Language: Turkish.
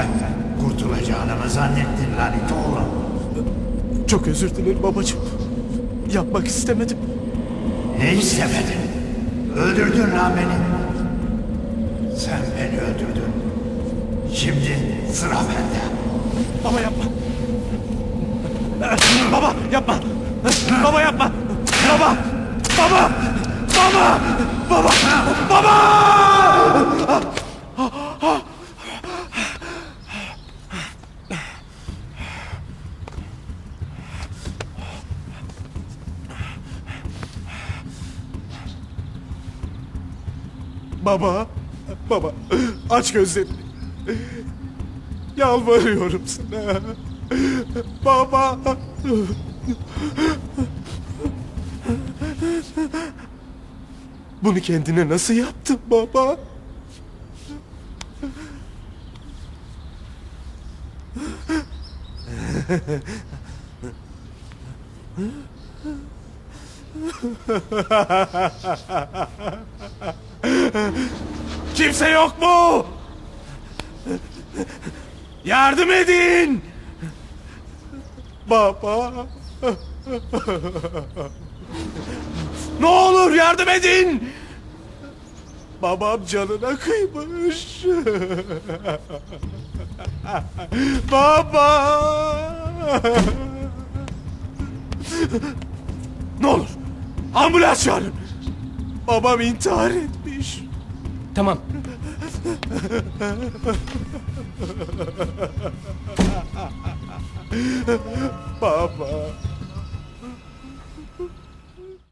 Sen kurtulacağını mı zannettin lanet oğlum? Çok özür dilerim babacığım. Yapmak istemedim. Ne istemedin? Öldürdün lan beni. Sen beni öldürdün. Şimdi sıra bende. Baba yapma. Baba yapma. Baba yapma. Baba. Baba. Baba. Baba. Baba. Baba. Aç gözlerini. Yalvarıyorum sana. Baba. Bunu kendine nasıl yaptın baba? Kimse yok mu? Yardım edin! Baba. ne olur yardım edin! Babam canına kıymış. Baba! ne olur ambulans çağırın. Babam intihar etmiş. Tamam. Baba.